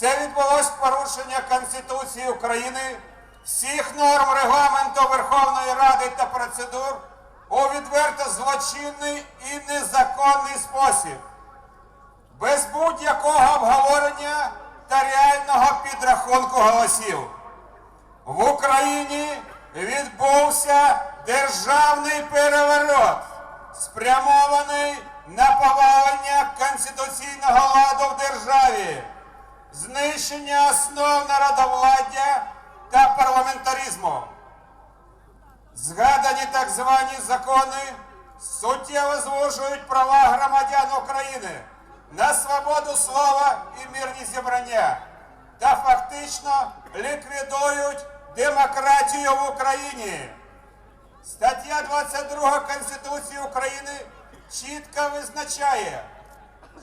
Це відбулось порушення Конституції України, всіх норм регламенту Верховної Ради та процедур у відверто злочинний і незаконний спосіб, без будь-якого обговорення та реального підрахунку голосів. В Україні відбувся державний переворот, спрямований на повалення конституційного ладу в державі, знищення основ народовладдя та парламентаризму. Згадані так звані закони суттєво звужують права громадян України на свободу слова і мирні зібрання та фактично ліквідують демократію в Україні. Стаття 22 Конституції України чітко визначає,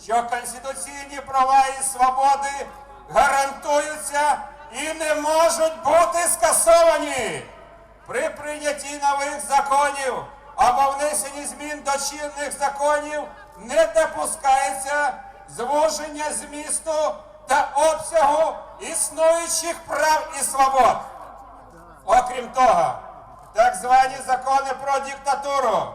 що конституційні права і свободи гарантуються і не можуть бути скасовані при прийнятті нових законів або внесенні змін до чинних законів не допускається звуження змісту та обсягу існуючих прав і свобод. Окрім того, так звані закони про диктатуру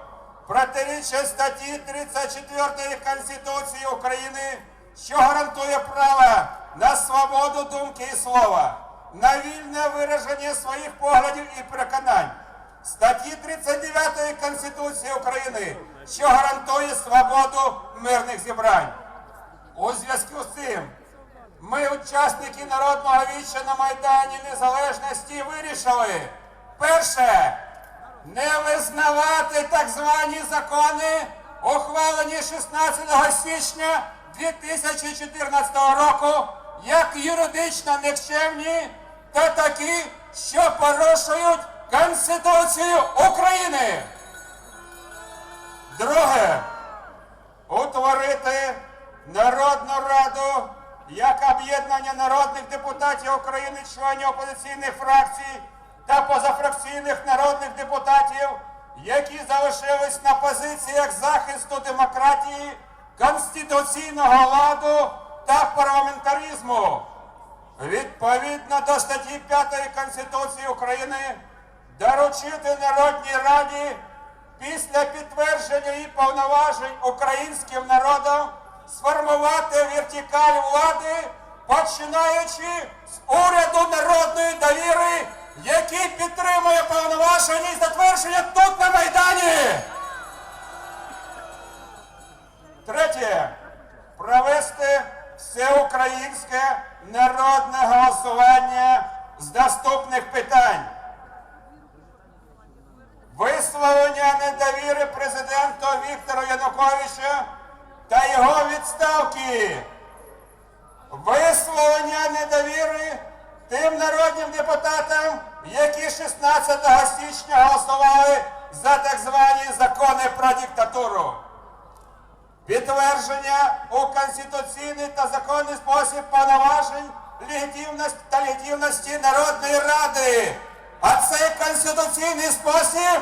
протирічать статті 34 Конституції України, що гарантує право на свободу думки і слова, на вільне вираження своїх поглядів і переконань. Статті 39 Конституції України, що гарантує свободу мирних зібрань. У зв'язку з цим ми, учасники народного віччя на Майдані Незалежності, вирішили перше не визнавати так звані закони, ухвалені 16 січня 2014 року, як юридично никчемні та такі, що порушують Конституцію України. Друге утворити Народну Раду як об'єднання народних депутатів України, членів опозиційних фракцій та позафракційних народних депутатів, які залишились на позиціях захисту демократії, конституційного ладу та парламентаризму. Відповідно до статті 5 Конституції України доручити Народній Раді після підтвердження її повноважень українським народом сформувати вертикаль влади, починаючи з уряду народної довіри, який підтримує повноваження і затвердження тут на президенту Віктору Януковичу та його відставки. Висловлення недовіри тим народним депутатам, які 16 січня голосували за так звані закони про диктатуру. Підтвердження у конституційний та законний спосіб повноважень та легітимності Народної Ради. А цей конституційний спосіб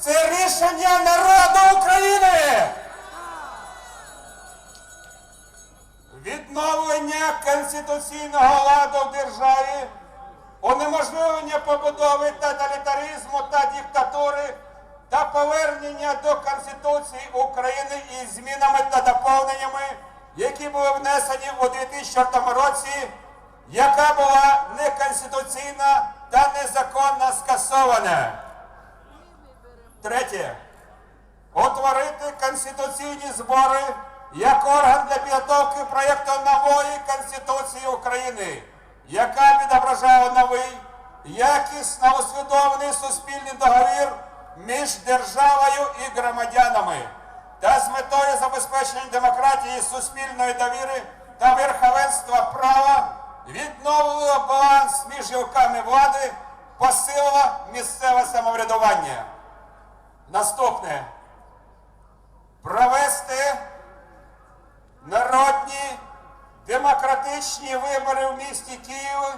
це рішення народу України. Відновлення конституційного ладу в державі, унеможливлення побудови тоталітаризму та диктатури та повернення до Конституції України із змінами та доповненнями, які були внесені у 2004 році, яка була неконституційна та незаконно скасована. Третє. Утворити конституційні збори як орган для підготовки проєкту нової Конституції України, яка відображає новий, якісно усвідомлений суспільний договір між державою і громадянами та з метою забезпечення демократії, суспільної довіри та верховенства права відновила баланс між гілками влади, посилила місцеве самоврядування. Наступне провести народні демократичні вибори в місті Києві,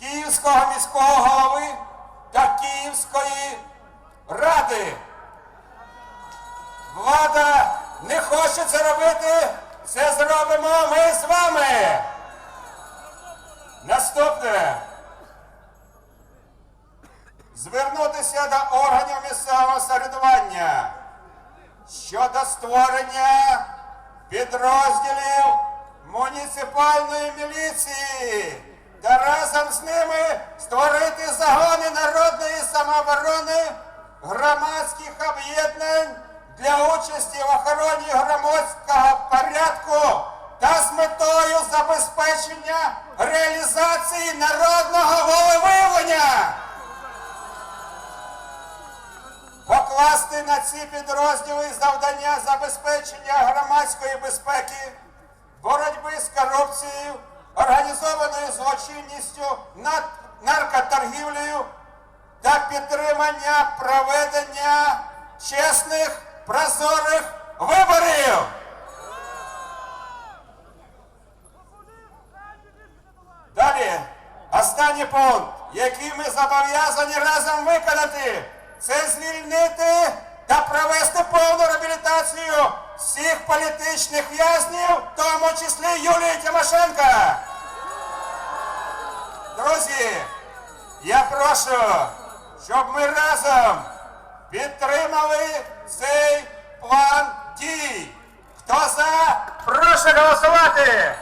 Київського міського голови та Київської ради. Влада не хоче це робити, це зробимо ми з вами. Наступне. Звернутися до органів місцевого самоврядування щодо створення підрозділів муніципальної міліції та разом з ними створити загони народної самооборони громадських об'єднань для участі в охороні громадського порядку та з метою забезпечення реалізації народного Покласти на ці підрозділи завдання забезпечення громадської безпеки, боротьби з корупцією, організованою злочинністю, наркоторгівлею та підтримання проведення чесних, прозорих виборів. Далі, останній пункт, який ми зобов'язані разом виконати, це звільнити та провести повну реабілітацію всіх політичних в'язнів, в тому числі Юлії Тимошенко. Друзі, я прошу, щоб ми разом підтримали цей план дій. Хто за? Прошу голосувати!